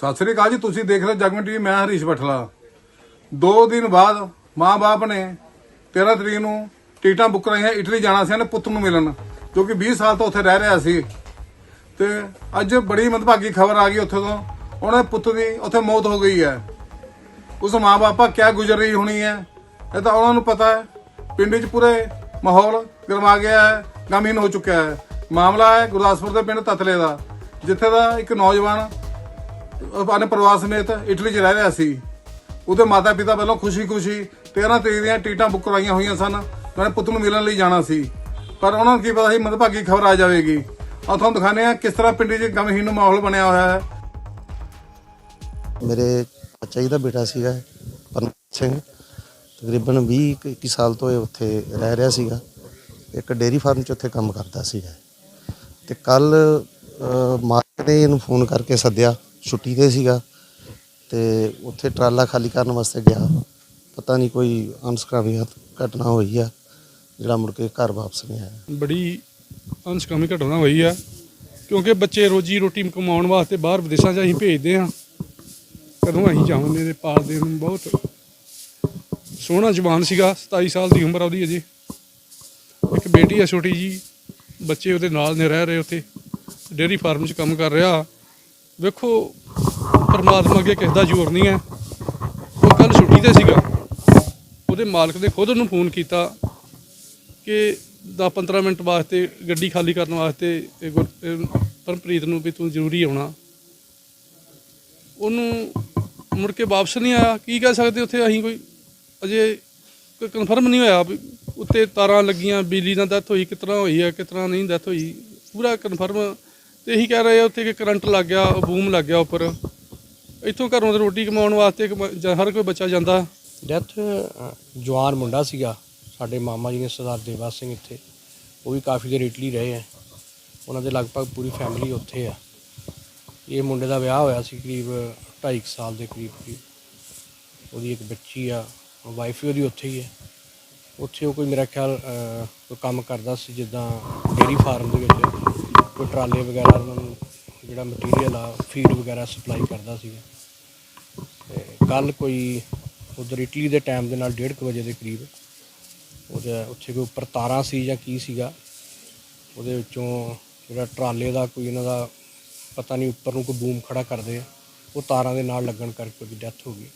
ਸਤਿ ਸ੍ਰੀ ਅਕਾਲ ਜੀ, ਤੁਸੀਂ ਦੇਖ ਰਹੇ ਜਗਮਨ ਟੀਵੀ, ਮੈਂ ਹਰੀਸ਼ ਬਠਲਾ। ਦੋ ਦਿਨ ਬਾਅਦ ਮਾਂ-ਬਾਪ ਨੇ 13 ਤਰੀਕ ਨੂੰ ਟਿਕਟਾਂ ਬੁੱਕ ਕਰਾਈਆਂ, ਇਟਲੀ ਜਾਣਾ ਸੀ ਇਹਨੇ ਪੁੱਤ ਨੂੰ ਮਿਲਣ, ਜੋ ਕਿ 20 ਸਾਲ ਤੋਂ ਉੱਥੇ ਰਹਿ ਰਿਹਾ ਸੀ। ਤੇ ਅੱਜ ਬੜੀ ਮੰਦਭਾਗੀ ਖਬਰ ਆ ਗਈ ਉੱਥੇ ਤੋਂ, ਉਹਨਾਂ ਪੁੱਤ ਦੀ ਉੱਥੇ ਮੌਤ ਹੋ ਗਈ ਹੈ। ਉਸ ਮਾਂ-ਬਾਪਾ ਕਿਆ ਗੁਜ਼ਰ ਰਹੀ ਹੋਣੀ ਹੈ, ਇਹ ਤਾਂ ਉਹਨਾਂ ਨੂੰ ਪਤਾ ਹੈ। ਪਿੰਡ 'ਚ ਪੂਰੇ ਮਾਹੌਲ ਗਰਮਾ ਗਿਆ ਹੈ ਗਮਹੀਨ ਹੋ ਚੁੱਕਿਆ ਹੈ। ਮਾਮਲਾ ਹੈ ਗੁਰਦਾਸਪੁਰ ਦੇ ਪਿੰਡ ਤਤਲੇ ਦਾ, ਜਿੱਥੇ ਦਾ ਇੱਕ ਨੌਜਵਾਨ ਆਪਣੇ ਪਰਿਵਾਰ ਸਮੇਤ ਇਟਲੀ 'ਚ ਰਹਿ ਰਿਹਾ ਸੀ। ਉਹਦੇ ਮਾਤਾ ਪਿਤਾ ਵੱਲੋਂ ਖੁਸ਼ੀ-ਖੁਸ਼ੀ 13 ਤਰੀਕ ਦੀਆਂ ਟਿਕਟਾਂ ਬੁੱਕ ਕਰਵਾਈਆਂ ਹੋਈਆਂ ਸਨ। ਉਹਨਾਂ ਪੁੱਤ ਨੂੰ ਮਿਲਣ ਲਈ ਜਾਣਾ ਸੀ। ਪਰ ਉਹਨਾਂ ਨੂੰ ਕੀ ਪਤਾ ਸੀ, ਮਦਭਾਗੀ ਖਬਰ ਆ ਜਾਵੇਗੀ। ਆ ਤੁਹਾਨੂੰ ਦਿਖਾਣੇ ਆ ਕਿਸ ਤਰ੍ਹਾਂ ਪਿੰਡ 'ਚ ਗਮਹੀਨ ਮਾਹੌਲ ਬਣਿਆ ਹੋਇਆ ਹੈ। ਮੇਰੇ ਚਾਚਾ ਜੀ ਦਾ ਬੇਟਾ ਸੀਗਾ, ਪਰਮਜੀਤ ਸਿੰਘ। ਤਕਰੀਬਨ 20 ਕੁ- ਇੱਕੀ ਸਾਲ ਤੋਂ ਇਹ ਉੱਥੇ ਰਹਿ ਰਿਹਾ ਸੀਗਾ। ਇੱਕ ਡੇਅਰੀ ਫਾਰਮ 'ਚ ਉੱਥੇ ਕੰਮ ਕਰਦਾ ਸੀਗਾ। ਤੇ ਕੱਲ ਮਾਲਕ ਨੇ ਇਹਨੂੰ ਫੋਨ ਕਰਕੇ ਸੱਦਿਆ। ਛੁੱਟੀ ਤੇ ਸੀਗਾ ਤੇ ਉੱਥੇ ਟਰਾਲਾ ਖਾਲੀ ਕਰਨ ਵਾਸਤੇ ਗਿਆ। ਪਤਾ ਨਹੀਂ ਕੋਈ ਅਨਸਕਾਮੀ ਘਟਨਾ ਹੋਈ ਆ, ਜਿਹੜਾ ਮੁੜ ਕੇ ਘਰ ਵਾਪਸ ਨਹੀਂ ਆਇਆ। ਬੜੀ ਅਨਸਕਾਮੀ ਘਟਨਾ ਹੋਈ ਆ, ਕਿਉਂਕਿ ਬੱਚੇ ਰੋਜੀ ਰੋਟੀ ਕਮਾਉਣ ਵਾਸਤੇ ਬਾਹਰ ਵਿਦੇਸ਼ਾਂ 'ਚ ਅਸੀਂ ਭੇਜਦੇ ਆ ਕਦੋਂ ਅਸੀਂ ਜਾਵਾਂਗੇ ਤੇ ਪਾਲਦੇ ਨੂੰ ਬਹੁਤ। ਸੋਹਣਾ ਜਵਾਨ ਸੀਗਾ 27 ਸਾਲ ਦੀ ਉਮਰ ਆ ਉਹਦੀ ਅਜੇ। ਇੱਕ ਬੇਟੀ ਆ ਛੋਟੀ ਜੀ ਬੱਚੇ ਉਹਦੇ ਨਾਲ ਨੇ ਰਹਿ ਰਹੇ ਉੱਥੇ। ਡੇਅਰੀ ਫਾਰਮ 'ਚ ਕੰਮ ਕਰ ਰਿਹਾ। ਵੇਖੋ, ਪਰਮਾਤਮਾ ਅੱਗੇ ਕਿਸੇ ਦਾ ਜ਼ੋਰ ਨਹੀਂ ਹੈ। ਉਹ ਕੱਲ ਛੁੱਟੀ ਤੇ ਸੀਗਾ। ਉਹਦੇ ਮਾਲਕ ਨੇ ਖੁਦ ਉਹਨੂੰ ਫੋਨ ਕੀਤਾ ਕਿ 10-15 ਮਿੰਟ ਵਾਸਤੇ ਗੱਡੀ ਖਾਲੀ ਕਰਨ ਵਾਸਤੇ ਪਰਮਪ੍ਰੀਤ ਨੂੰ ਵੀ ਤੂੰ ਜ਼ਰੂਰੀ ਆਉਣਾ। ਉਹਨੂੰ ਮੁੜ ਕੇ ਵਾਪਸ ਨਹੀਂ ਆਇਆ। ਕੀ ਕਹਿ ਸਕਦੇ ਉੱਥੇ ਅਸੀਂ ਕੋਈ ਅਜੇ ਕੋਈ ਕਨਫਰਮ ਨਹੀਂ ਹੋਇਆ ਵੀ ਉੱਤੇ ਤਾਰਾਂ ਲੱਗੀਆਂ, ਬਿਜਲੀ ਨਾਲ ਡੈਥ ਹੋਈ, ਕਿਤਨਾ ਹੋਈ ਹੈ, ਕਿਤਨਾ ਨਹੀਂ ਡੈਥ ਹੋਈ। ਪੂਰਾ ਕਨਫਰਮ ਤੇ ਇਹੀ ਕਹਿ ਰਹੇ ਆ ਉੱਥੇ ਕਿ ਕਰੰਟ ਲੱਗ ਗਿਆ ਬੂਮ ਲੱਗ ਗਿਆ ਉੱਪਰ। ਇੱਥੋਂ ਘਰੋਂ ਤੇ ਰੋਟੀ ਕਮਾਉਣ ਵਾਸਤੇ ਕਮਾ- ਜਾਂ ਹਰ ਕੋਈ ਬੱਚਾ ਜਾਂਦਾ। ਡੈਥ ਜਵਾਨ ਮੁੰਡਾ ਸੀਗਾ ਸਾਡੇ ਮਾਮਾ ਜੀ ਨੇ ਸਰਦਾਰ ਦੇਵਾ ਸਿੰਘ ਇੱਥੇ। ਉਹ ਵੀ ਕਾਫੀ ਦੇਰ ਇਟਲੀ ਰਹੇ ਹੈ ਉਹਨਾਂ ਦੇ ਲਗਭਗ ਪੂਰੀ ਫੈਮਿਲੀ ਉੱਥੇ ਆ। ਇਹ ਮੁੰਡੇ ਦਾ ਵਿਆਹ ਹੋਇਆ ਸੀ ਕਰੀਬ 2.5 ਸਾਲ ਦੇ ਕਰੀਬ ਕਰੀਬ। ਉਹਦੀ ਇੱਕ ਬੱਚੀ ਆ ਵਾਈਫ ਵੀ ਉਹਦੀ ਉੱਥੇ ਹੀ ਹੈ ਉੱਥੇ ਉਹ ਕੋਈ ਮੇਰਾ ਖਿਆਲ ਅਹ, ਕੋਈ ਕੰਮ ਕਰਦਾ ਸੀ ਜਿੱਦਾਂ ਡੇਰੀ ਫਾਰਮ ਦੇ ਵਿੱਚ। ਕੋਈ ਟਰਾਲੇ ਵਗੈਰਾ ਉਹਨਾਂ ਨੂੰ ਜਿਹੜਾ ਮਟੀਰੀਅਲ ਆ ਫੀਡ ਵਗੈਰਾ ਸਪਲਾਈ ਕਰਦਾ ਸੀਗਾ ਤੇ ਕੱਲ ਕੋਈ ਉਧਰ ਇਟਲੀ ਦੇ ਟਾਈਮ ਦੇ ਨਾਲ 1:30 ਵਜੇ ਦੇ ਕਰੀਬ ਉਹਦੇ ਉੱਥੇ ਕੋਈ ਉੱਪਰ ਤਾਰਾਂ ਸੀ ਜਾਂ ਕੀ ਸੀਗਾ, ਉਹਦੇ ਵਿੱਚੋਂ ਜਿਹੜਾ ਟਰਾਲੇ ਦਾ ਕੋਈ ਇਹਨਾਂ ਦਾ ਪਤਾ ਨਹੀਂ ਉੱਪਰ ਨੂੰ ਕੋਈ ਬੂਮ ਖੜਾ ਕਰਦੇ ਆ, ਉਹ ਤਾਰਾਂ ਦੇ ਨਾਲ ਲੱਗਣ ਕਰਕੇ ਉਹਦੀ ਡੈਥ ਹੋ ਗਈ।